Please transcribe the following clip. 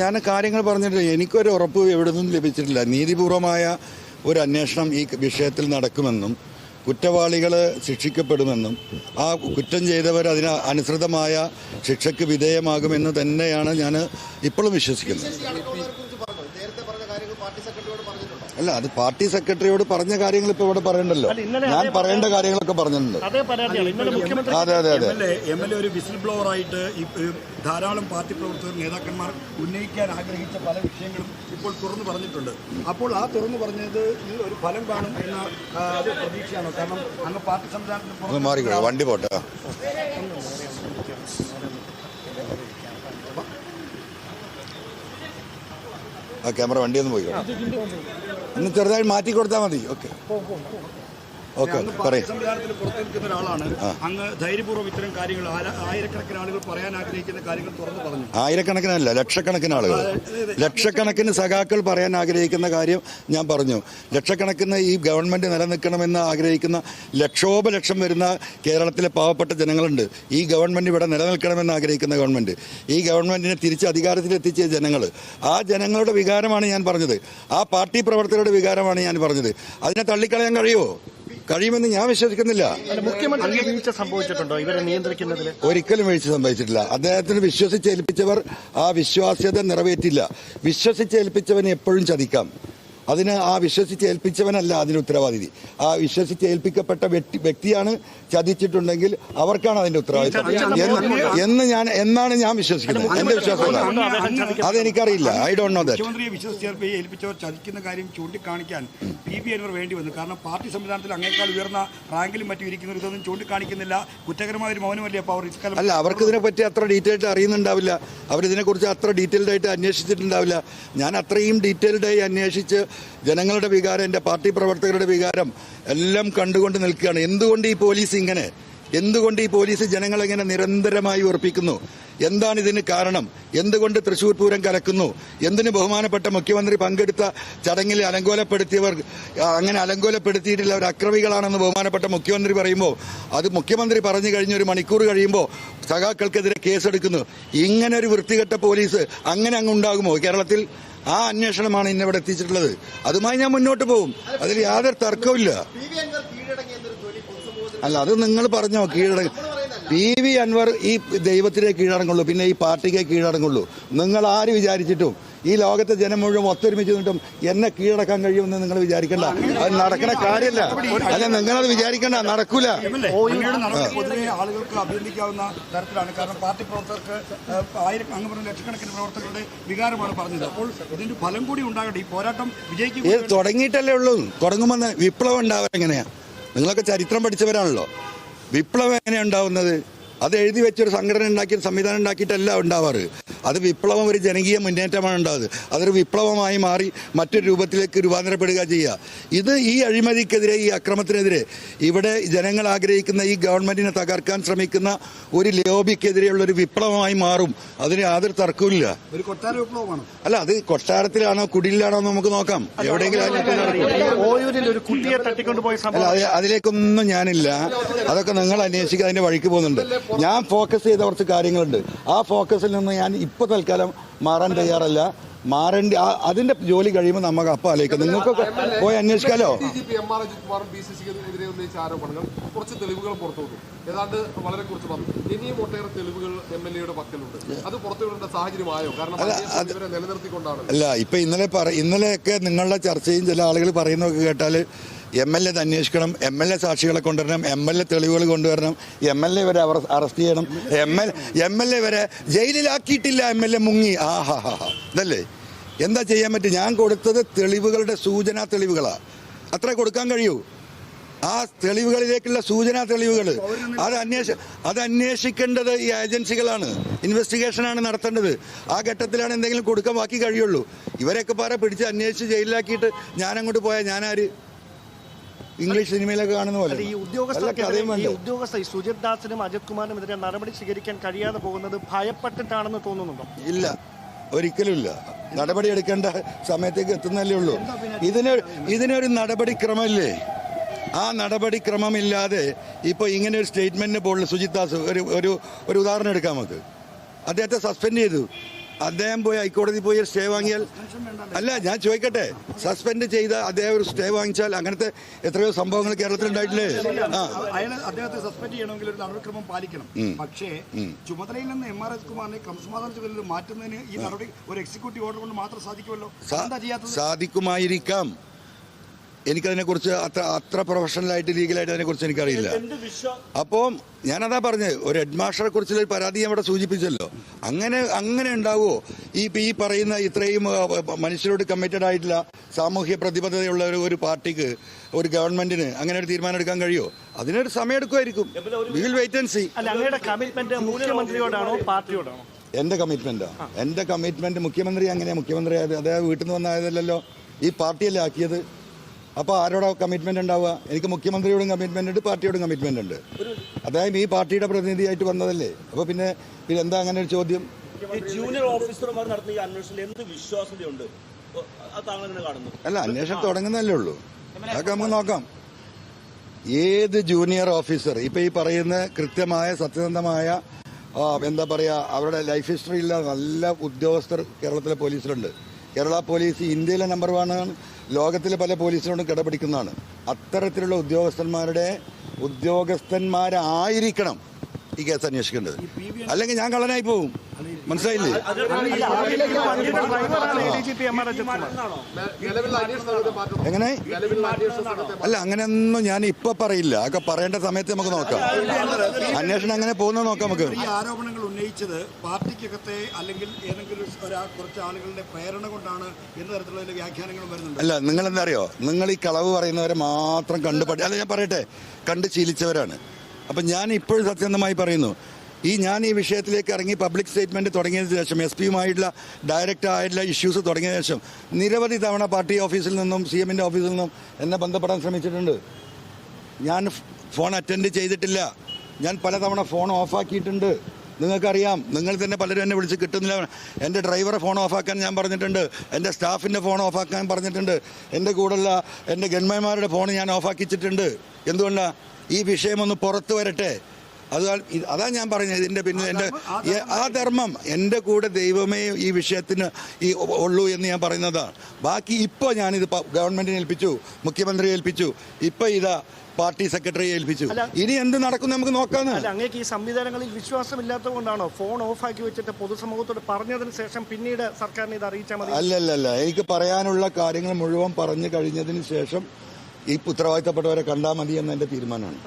ഞാൻ കാര്യങ്ങൾ പറഞ്ഞിട്ട് എനിക്കൊരു ഉറപ്പ് എവിടെ നിന്നും ലഭിച്ചിട്ടില്ല. നീതിപൂർവമായ ഒരു അന്വേഷണം ഈ വിഷയത്തിൽ നടക്കുമെന്നും കുറ്റവാളികൾ ശിക്ഷിക്കപ്പെടുമെന്നും ആ കുറ്റം ചെയ്തവർ അതിന് അനുസൃതമായ ശിക്ഷയ്ക്ക് വിധേയമാകുമെന്ന് തന്നെയാണ് ഞാൻ ഇപ്പോഴും വിശ്വസിക്കുന്നത്. അല്ല അത് പാർട്ടി സെക്രട്ടറിയോട് പറഞ്ഞ കാര്യങ്ങൾ ഇപ്പൊ ഇവിടെ പറയണ്ടല്ലോ. ഞാൻ പറയേണ്ട കാര്യങ്ങളൊക്കെ പറഞ്ഞിട്ടുണ്ട്. അതേ ഇന്നലെ മുഖ്യമന്ത്രി അതെ അതെ അതെ. എം എൽ എ ഒരു വിസിൽ ബ്ലോവർ ആയിട്ട് ധാരാളം പാർട്ടി പ്രവർത്തകർ നേതാക്കന്മാർ ഉന്നയിക്കാൻ ആഗ്രഹിച്ച പല വിഷയങ്ങളും ഇപ്പോൾ തുറന്നു പറഞ്ഞിട്ടുണ്ട്. അപ്പോൾ ആ തുറന്നു പറഞ്ഞത് ഒരു ഫലം കാണും എന്ന പ്രതീക്ഷയാണോ. കാരണം അങ്ങ് പാർട്ടി സംവിധാനത്തിന് മാറി മാറിക്കോ വണ്ടി പോട്ടെ. ആ ക്യാമറ വണ്ടി ഒന്ന് പോയിക്കോ ഒന്ന് ചെറുതായി മാറ്റി കൊടുത്താൽ മതി. ഓക്കെ ഓക്കെ പറയും. സംവിധാനത്തിൽ പുറത്തു നിൽക്കുന്ന ഒരാളാണ്. അങ്ങ് ധൈര്യപൂർവം ഇത്തരം കാര്യങ്ങൾ ആയിരക്കണക്കിന് ആളുകൾ പറയാൻ ആഗ്രഹിക്കുന്ന കാര്യങ്ങൾ തുറന്നു പറഞ്ഞു. ആയിരക്കണക്കിനല്ല ലക്ഷക്കണക്കിന് ആളുകൾ. ലക്ഷക്കണക്കിന് സഖാക്കൾ പറയാൻ ആഗ്രഹിക്കുന്ന കാര്യം ഞാൻ പറഞ്ഞു. ലക്ഷക്കണക്കിന് ഈ ഗവൺമെന്റ് നിലനിൽക്കണമെന്ന് ആഗ്രഹിക്കുന്ന ലക്ഷോപലക്ഷം വരുന്ന കേരളത്തിലെ പാവപ്പെട്ട ജനങ്ങളുണ്ട്. ഈ ഗവൺമെന്റ് ഇവിടെ നിലനിൽക്കണമെന്ന് ആഗ്രഹിക്കുന്ന ഗവൺമെന്റ്. ഈ ഗവൺമെന്റിനെ തിരിച്ച് അധികാരത്തിലെത്തിച്ച ജനങ്ങൾ ആ ജനങ്ങളുടെ വികാരമാണ് ഞാൻ പറഞ്ഞത്. ആ പാർട്ടി പ്രവർത്തകരുടെ വികാരമാണ് ഞാൻ പറഞ്ഞത്. അതിനെ തള്ളിക്കളയാൻ കഴിയുമോ? കഴിയുമെന്ന് ഞാൻ വിശ്വസിക്കുന്നില്ല. മുഖ്യമന്ത്രി വീഴ്ച സംഭവിച്ചിട്ടുണ്ടോ ഇവരെ നിയന്ത്രിക്കുന്നതിൽ ഒരിക്കലും വീഴ്ച സംഭവിച്ചിട്ടില്ല അദ്ദേഹത്തിന് വിശ്വസിച്ചേൽപ്പിച്ചവർ ആ വിശ്വാസ്യത നിറവേറ്റില്ല. വിശ്വസിച്ചേൽപ്പിച്ചവനെ എപ്പോഴും ചതിക്കാം. അതിന് ആ വിശ്വസിച്ച് ഏൽപ്പിച്ചവനല്ല അതിന് ഉത്തരവാദിതി. ആ വിശ്വസിച്ച് ഏൽപ്പിക്കപ്പെട്ട വ്യക്തിയാണ് ചതിച്ചിട്ടുണ്ടെങ്കിൽ അവർക്കാണ് അതിന്റെ ഉത്തരവാദിത്വം. എന്ന് ഞാൻ എന്നാണ് ഞാൻ വിശ്വസിക്കുന്നത്. എന്റെ വിശ്വാസം. അതെനിക്കറിയില്ല. ഐ ഡോണ്ട് നോ ദാറ്റ് മുഖ്യമന്ത്രിയെ വിശ്വസിച്ച് ഏൽപ്പിച്ചവർ ചതിക്കുന്ന കാര്യം ചൂണ്ടിക്കാണിക്കാൻ പി ബി അൻവർ വേണ്ടി വന്നു. കാരണം പാർട്ടി സംവിധാനത്തിൽ അങ്ങേക്കാൾ ഉയർന്ന റാങ്കിലും മറ്റും ഇരിക്കുന്നവർ ഇതൊന്നും ചൂണ്ടിക്കാണിക്കുന്നില്ല. കുറ്റകരമായ ഒരു മൗനമല്ലേ അപ്പോൾ അവർ ഇക്കാലം അല്ല അവർക്ക് ഇതിനെ പറ്റി അത്ര ഡീറ്റെയിൽഡ് അറിയുന്നുണ്ടാവില്ല. അവരിതിനെക്കുറിച്ച് അത്ര ഡീറ്റെയിൽഡ് ആയിട്ട് അന്വേഷിച്ചിട്ടുണ്ടാവില്ല. ഞാൻ അത്രയും ഡീറ്റെയിൽഡായി അന്വേഷിച്ച് ജനങ്ങളുടെ വികാരം എന്റെ പാർട്ടി പ്രവർത്തകരുടെ വികാരം എല്ലാം കണ്ടുകൊണ്ട് നിൽക്കുകയാണ്. എന്തുകൊണ്ട് ഈ പോലീസ് ഇങ്ങനെ? എന്തുകൊണ്ട് ഈ പോലീസ് ജനങ്ങളെങ്ങനെ നിരന്തരമായി ഉറപ്പിക്കുന്നു? എന്താണ് ഇതിന് കാരണം? എന്തുകൊണ്ട് തൃശൂർ പൂരം കലക്കുന്നു? എന്തിന് ബഹുമാനപ്പെട്ട മുഖ്യമന്ത്രി പങ്കെടുത്ത ചടങ്ങിൽ അലങ്കോലപ്പെടുത്തിയവർ അങ്ങനെ അലങ്കോലപ്പെടുത്തിയിട്ടില്ല അവർ അക്രമികളാണെന്ന് ബഹുമാനപ്പെട്ട മുഖ്യമന്ത്രി പറയുമ്പോൾ അത് മുഖ്യമന്ത്രി പറഞ്ഞു കഴിഞ്ഞ ഒരു മണിക്കൂർ കഴിയുമ്പോൾ സഖാക്കൾക്കെതിരെ കേസെടുക്കുന്നു. ഇങ്ങനെ ഒരു വൃത്തികെട്ട പോലീസ് അങ്ങനെ അങ്ങ് ഉണ്ടാകുമോ? കേരളത്തിൽ ആ അന്വേഷണമാണ് ഇന്നിവിടെ എത്തിച്ചിട്ടുള്ളത്. അതുമായി ഞാൻ മുന്നോട്ട് പോകും. അതിൽ യാതൊരു തർക്കവുമില്ല അല്ല അത് നിങ്ങൾ പറഞ്ഞോ കീഴടങ്ങ. പി വി അൻവർ ഈ ദൈവത്തിനെ കീഴടങ്ങുള്ളൂ പിന്നെ ഈ പാർട്ടിക്ക് കീഴടങ്ങുള്ളൂ. നിങ്ങൾ ആര് വിചാരിച്ചിട്ടും ഈ ലോകത്തെ ജനം മുഴുവൻ ഒത്തൊരുമിച്ച് നിന്നിട്ടും എന്നെ കീഴടക്കാൻ കഴിയുമെന്ന് നിങ്ങൾ വിചാരിക്കണ്ട. അത് നടക്കണ കാര്യമല്ല അല്ല നിങ്ങളത് വിചാരിക്കണ്ട. നടക്കൂല. പൊതുവെ ആളുകൾക്ക് അഭിനന്ദിക്കാവുന്ന തരത്തിലാണ്. കാരണം പാർട്ടി പ്രവർത്തകർക്ക് ആയിരം അങ്ങ് പറഞ്ഞ ലക്ഷക്കണക്കിന് പ്രവർത്തകരുടെ വികാരമാണ് പറഞ്ഞത്. അപ്പോൾ ഇതിന്റെ ഫലം കൂടി ഉണ്ടാകട്ടെ. ഈ പോരാട്ടം വിജയിക്കും ഇത് തുടങ്ങിയിട്ടല്ലേ ഉള്ളൂ. തുടങ്ങുമെന്ന് വിപ്ലവം ഉണ്ടാവുക എങ്ങനെയാ? നിങ്ങളൊക്കെ ചരിത്രം പഠിച്ചവരാണല്ലോ. വിപ്ലവം എങ്ങനെയാ ഉണ്ടാവുന്നത്? അത് എഴുതി വെച്ചൊരു സംഘടന ഉണ്ടാക്കി സംവിധാനം ഉണ്ടാക്കിയിട്ടല്ല ഉണ്ടാവാറ്. അത് വിപ്ലവം ഒരു ജനകീയ മുന്നേറ്റമാണ് ഉണ്ടാകുന്നത് അതൊരു വിപ്ലവമായി മാറി മറ്റൊരു രൂപത്തിലേക്ക് രൂപാന്തരപ്പെടുക ചെയ്യുക. ഇത് ഈ അഴിമതിക്കെതിരെ ഈ അക്രമത്തിനെതിരെ ഇവിടെ ജനങ്ങൾ ആഗ്രഹിക്കുന്ന ഈ ഗവൺമെന്റിനെ തകർക്കാൻ ശ്രമിക്കുന്ന ഒരു ലോബിക്കെതിരെയുള്ള ഒരു വിപ്ലവമായി മാറും. അതിന് യാതൊരു തർക്കവുമില്ല. അല്ല അത് കൊട്ടാരത്തിലാണോ കുടിലാണോ നമുക്ക് നോക്കാം. എവിടെയെങ്കിലും അതിലേക്കൊന്നും ഞാനില്ല. അതൊക്കെ നിങ്ങൾ അന്വേഷിക്കുക അതിന്റെ വഴിക്ക് പോകുന്നുണ്ട്. ഞാൻ ഫോക്കസ് ചെയ്ത കുറച്ച് കാര്യങ്ങളുണ്ട്. ആ ഫോക്കസിൽ നിന്ന് ഞാൻ ഇപ്പൊ തൽക്കാലം മാറാൻ തയ്യാറല്ല. മാറേണ്ടി ആ- അതിന്റെ ജോലി കഴിയുമ്പോൾ നമുക്ക് അപ്പം ആലോചിക്കാം. നിങ്ങൾക്കൊക്കെ പോയി അന്വേഷിക്കാലോ? കുറച്ച് തെളിവുകൾ ഏതാണ്ട് വളരെ കുറച്ച് പറഞ്ഞു ഇനിയും ഒട്ടേറെ തെളിവുകൾ എം എൽ എയുടെ പക്കലുണ്ട് അത് പുറത്തുവിടേണ്ട സാഹചര്യമായോ കാരണം അന്വേഷണം ഇവരെ നിലനിർത്തിക്കൊണ്ടാണ് അല്ല ഇപ്പൊ ഇന്നലെ ഇന്നലെയൊക്കെ നിങ്ങളുടെ ചർച്ചയും ചില ആളുകൾ പറയുന്നതൊക്കെ കേട്ടാൽ എം എൽ എ അന്വേഷിക്കണം എം എൽ എ സാക്ഷികളെ കൊണ്ടുവരണം എം എൽ എ തെളിവുകൾ കൊണ്ടുവരണം എം എൽ എ വരെ അവർ അറസ്റ്റ് ചെയ്യണം. M L M L A വരെ ജയിലിലാക്കിയിട്ടില്ല എം എൽ എ മുങ്ങി. ആ ഹാ ഹാ ഹാ. ഇതല്ലേ? എന്താ ചെയ്യാൻ പറ്റും? ഞാൻ കൊടുത്തത് തെളിവുകളുടെ സൂചനാ തെളിവുകളാണ് അത്ര കൊടുക്കാൻ കഴിയൂ. ആ തെളിവുകളിലേക്കുള്ള സൂചനാ തെളിവുകൾ. അത് അന്വേഷ അത് അന്വേഷിക്കേണ്ടത് ഈ ഏജൻസികളാണ്. ഇൻവെസ്റ്റിഗേഷനാണ് നടത്തേണ്ടത്. ആ ഘട്ടത്തിലാണ് എന്തെങ്കിലും കൊടുക്കാൻ ബാക്കി കഴിയുള്ളൂ. ഇവരെയൊക്കെ പാറ പിടിച്ച് അന്വേഷിച്ച് ജയിലിലാക്കിയിട്ട് ഞാനങ്ങോട്ട് പോയാൽ ഞാനാര്? ഇംഗ്ലീഷ് സിനിമയിലൊക്കെ കാണുന്ന പോലെ ഈ ഉദ്യോഗസ്ഥർക്കെതിരെ ഈ ഉദ്യോഗസ്ഥ ഈ സുജിത് ദാസിനും അജിത് കുമാറിനും എതിരെ നടപടി സ്വീകരിക്കാൻ കഴിയാതെ പോകുന്നത് ഭയപ്പെട്ടിട്ടാണെന്ന് തോന്നുന്നുണ്ടോ? ഇല്ല ഒരിക്കലുമില്ല നടപടി എടുക്കേണ്ട സമയത്തേക്ക് എത്തുന്നല്ലേ ഉള്ളൂ. ഇതിന് ഇതിനൊരു നടപടിക്രമമില്ലേ? ആ നടപടിക്രമമില്ലാതെ ഇപ്പോൾ ഇങ്ങനെ ഒരു സ്റ്റേറ്റ്മെന്റിന് പോലുള്ള സുജിത് ദാസ് ഒരു ഒരു ഒരു ഉദാഹരണം എടുക്കാം നമുക്ക്. അദ്ദേഹത്തെ സസ്പെൻഡ് ചെയ്തു. അദ്ദേഹം പോയി ഹൈക്കോടതി പോയി സ്റ്റേ വാങ്ങിയാൽ അല്ല ഞാൻ ചോദിക്കട്ടെ. സസ്പെൻഡ് ചെയ്ത അദ്ദേഹം ഒരു സ്റ്റേ വാങ്ങിച്ചാൽ അങ്ങനത്തെ എത്രയോ സംഭവങ്ങൾ കേരളത്തിൽ ഉണ്ടായിട്ടില്ലേ? അദ്ദേഹത്തെ സസ്പെൻഡ് ചെയ്യണമെങ്കിൽ ഒരു നടപടിക്രമം പാലിക്കണം. പക്ഷേ ചുമതലയിൽ നിന്ന് എം ആർ എസ് കുമാറിനെ ക്രമസമാധാന ചുമതലയിൽ മാറ്റുന്നതിന് ഈ നടപടി ഒരു എക്സിക്യൂട്ടീവ് ഓർഡർ കൊണ്ട് മാത്രം സാധിക്കുമല്ലോ? സാധിക്കുമായിരിക്കാം. എനിക്കതിനെക്കുറിച്ച് അത്ര അത്ര പ്രൊഫഷണലായിട്ട് ലീഗലായിട്ട് അതിനെക്കുറിച്ച് എനിക്കറിയില്ല. അപ്പോൾ ഞാനതാ പറഞ്ഞത് ഒരു ഹെഡ് മാസ്റ്ററെ കുറിച്ചുള്ള ഒരു പരാതി ഞാൻ ഇവിടെ സൂചിപ്പിച്ചല്ലോ. അങ്ങനെ അങ്ങനെ ഉണ്ടാവുമോ ഈ ഈ പറയുന്ന ഇത്രയും മനുഷ്യരോട് കമ്മിറ്റഡ് ആയിട്ടുള്ള സാമൂഹ്യ പ്രതിബദ്ധതയുള്ള ഒരു ഒരു പാർട്ടിക്ക് ഒരു ഗവൺമെന്റിന് അങ്ങനെ ഒരു തീരുമാനം എടുക്കാൻ കഴിയുമോ അതിനൊരു സമയം എടുക്കുമായിരിക്കും വിൽ വെയിറ്റ് ആൻഡ് സി അങ്ങയുടെ കമ്മിറ്റ്മെന്റ് മുഖ്യമന്ത്രിയോടാണോ പാർട്ടിയോടാണോ? എന്റെ കമ്മിറ്റ്മെന്റോ എന്റെ കമ്മിറ്റ്മെന്റ് മുഖ്യമന്ത്രി അങ്ങനെയാ. മുഖ്യമന്ത്രി അദ്ദേഹം വീട്ടിൽ നിന്ന് വന്നായതല്ലോ ഈ പാർട്ടിയല്ലേ ആക്കിയത്? അപ്പോൾ ആരോടാ കമ്മിറ്റ്മെന്റ് ഉണ്ടാവുക? എനിക്ക് മുഖ്യമന്ത്രിയോടും കമ്മിറ്റ്മെന്റ് ഉണ്ട് പാർട്ടിയോടും കമ്മിറ്റ്മെന്റ് ഉണ്ട്. അദ്ദേഹം ഈ പാർട്ടിയുടെ പ്രതിനിധിയായിട്ട് വന്നതല്ലേ? അപ്പോൾ പിന്നെ പിന്നെ എന്താ അങ്ങനെ ഒരു ചോദ്യം? ഈ ജൂനിയർ ഓഫീസർമാർ നടത്തുന്ന ഈ അന്വേഷണത്തിൽ എന്ത് വിശ്വാസ്യതയുണ്ട്? അല്ല അന്വേഷണം തുടങ്ങുന്നതല്ലേ ഉള്ളൂ. അതൊക്കെ നമുക്ക് നോക്കാം. ഏത് ജൂനിയർ ഓഫീസർ ഇപ്പൊ ഈ പറയുന്ന കൃത്യമായ സത്യസന്ധമായ എന്താ പറയാ അവരുടെ ലൈഫ് ഹിസ്റ്ററിയില്ല നല്ല ഉദ്യോഗസ്ഥർ കേരളത്തിലെ പോലീസിലുണ്ട്. കേരള പോലീസ് ഇന്ത്യയിലെ നമ്പർ വൺ ആണ്. ലോകത്തിലെ പല പോലീസിനോടും കിടപിടിക്കുന്നതാണ്. അത്തരത്തിലുള്ള ഉദ്യോഗസ്ഥന്മാരുടെ ഉദ്യോഗസ്ഥന്മാരായിരിക്കണം ഈ കേസ് അന്വേഷിക്കേണ്ടത് അല്ലെങ്കിൽ ഞാൻ കള്ളനായി പോവും മനസ്സിലായില്ലേ എങ്ങനെ അല്ല അങ്ങനെയൊന്നും ഞാൻ ഇപ്പൊ പറയില്ല അതൊക്കെ പറയേണ്ട സമയത്ത് നമുക്ക് നോക്കാം അന്വേഷണം എങ്ങനെ പോകുന്ന നോക്കാം നമുക്ക് ഈ ആരോപണങ്ങൾ ഉന്നയിച്ചത് പാർട്ടിക്കകത്തെ അല്ലെങ്കിൽ ഏതെങ്കിലും കുറച്ച് ആളുകളുടെ പ്രേരണ കൊണ്ടാണ് എന്ന തരത്തിലുള്ള വ്യാഖ്യാനങ്ങൾ വരുന്നുണ്ട് അല്ല നിങ്ങൾ എന്താ അറിയോ നിങ്ങൾ ഈ കളവ് പറയുന്നവരെ മാത്രം കണ്ടു പഠി അല്ല ഞാൻ പറയട്ടെ കണ്ട് ശീലിച്ചവരാണ് അപ്പം ഞാൻ ഇപ്പോഴും സത്യസന്ധമായി പറയുന്നു ഈ ഞാൻ ഈ വിഷയത്തിലേക്ക് ഇറങ്ങി പബ്ലിക് സ്റ്റേറ്റ്മെന്റ് തുടങ്ങിയതിന് ശേഷം എസ് പിയുമായിട്ടുള്ള ഡയറക്റ്റ് ആയിട്ടുള്ള ഇഷ്യൂസ് തുടങ്ങിയ ശേഷം നിരവധി തവണ പാർട്ടി ഓഫീസിൽ നിന്നും സി എമ്മിന്റെ ഓഫീസിൽ നിന്നും എന്നെ ബന്ധപ്പെടാൻ ശ്രമിച്ചിട്ടുണ്ട്. ഞാൻ ഫോൺ അറ്റൻഡ് ചെയ്തിട്ടില്ല. ഞാൻ പലതവണ ഫോൺ ഓഫാക്കിയിട്ടുണ്ട് നിങ്ങൾക്കറിയാം നിങ്ങൾ തന്നെ പലരും എന്നെ വിളിച്ച് കിട്ടുന്നില്ല. എന്റെ ഡ്രൈവറെ ഫോൺ ഓഫാക്കാൻ ഞാൻ പറഞ്ഞിട്ടുണ്ട്. എന്റെ സ്റ്റാഫിന്റെ ഫോൺ ഓഫാക്കാൻ പറഞ്ഞിട്ടുണ്ട്. എന്റെ കൂടെയുള്ള എന്റെ ഗൺമാന്മാരുടെ ഫോൺ ഞാൻ ഓഫാക്കിച്ചിട്ടുണ്ട് എന്തുകൊണ്ടാണ് ഈ വിഷയമൊന്ന് പുറത്തു വരട്ടെ. അത് അതാ ഞാൻ പറഞ്ഞത്. ഇതിന്റെ പിന്നെ എന്റെ ആ ധർമ്മം എന്റെ കൂടെ ദൈവമേ ഈ വിഷയത്തിന് ഈ ഉള്ളൂ എന്ന് ഞാൻ പറയുന്നതാണ് ബാക്കി ഇപ്പോൾ ഞാനിത് ഗവൺമെന്റിനെ ഏൽപ്പിച്ചു മുഖ്യമന്ത്രി ഏൽപ്പിച്ചു ഇപ്പോൾ ഇതാ പാർട്ടി സെക്രട്ടറി ഏൽപ്പിച്ചു. ഇനി എന്ത് നടക്കും നമുക്ക് നോക്കാന്ന്. അല്ല അങ്ങേക്ക് ഈ സംവിധാനങ്ങളിൽ വിശ്വാസമില്ലാത്തത് കൊണ്ടാണോ ഫോൺ ആക്കി വെച്ചിട്ട് പൊതുസമൂഹത്തോട് പറഞ്ഞതിന് ശേഷം പിന്നീട് സർക്കാരിനെ ഇത് അറിയിച്ചാൽ മതി? അല്ലല്ല എനിക്ക് പറയാനുള്ള കാര്യങ്ങൾ മുഴുവൻ പറഞ്ഞു കഴിഞ്ഞതിന് ശേഷം ഈ ഉത്തരവാദിത്തപ്പെട്ടവരെ കണ്ടാൽ മതി എന്ന എന്റെ തീരുമാനമാണ്.